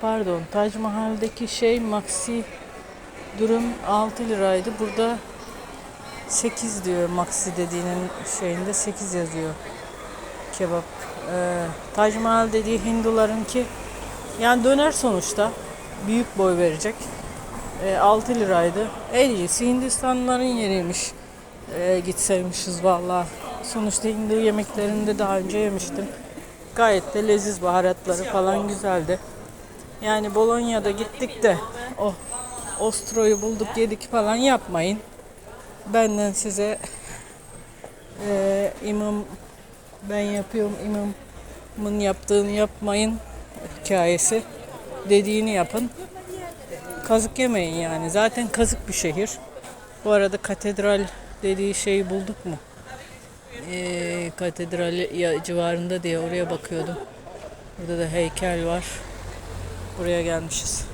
pardon Tac Mahal'deki şey Maxi durum 6 liraydı. Burada 8 diyor Maxi dediğinin şeyinde 8 yazıyor kebap. Ee, Tac Mahal dediği Hindularınki yani döner sonuçta büyük boy verecek. Ee, 6 liraydı. En iyisi Hindistanlıların yeriymiş. Ee, gitseymişiz valla. Sonuçta Hindu yemeklerinde daha önce yemiştim. Gayet de leziz baharatları falan güzeldi. Yani Bolonya'da gittik de o Ostro'yu bulduk yedik falan yapmayın. Benden size eee imam ben yapıyorum imamın yaptığını yapmayın hikayesi dediğini yapın. Kazık yemeyin yani. Zaten kazık bir şehir. Bu arada katedral dediği şeyi bulduk mu? Ee, katedral civarında diye oraya bakıyordum. Burada da heykel var. Buraya gelmişiz.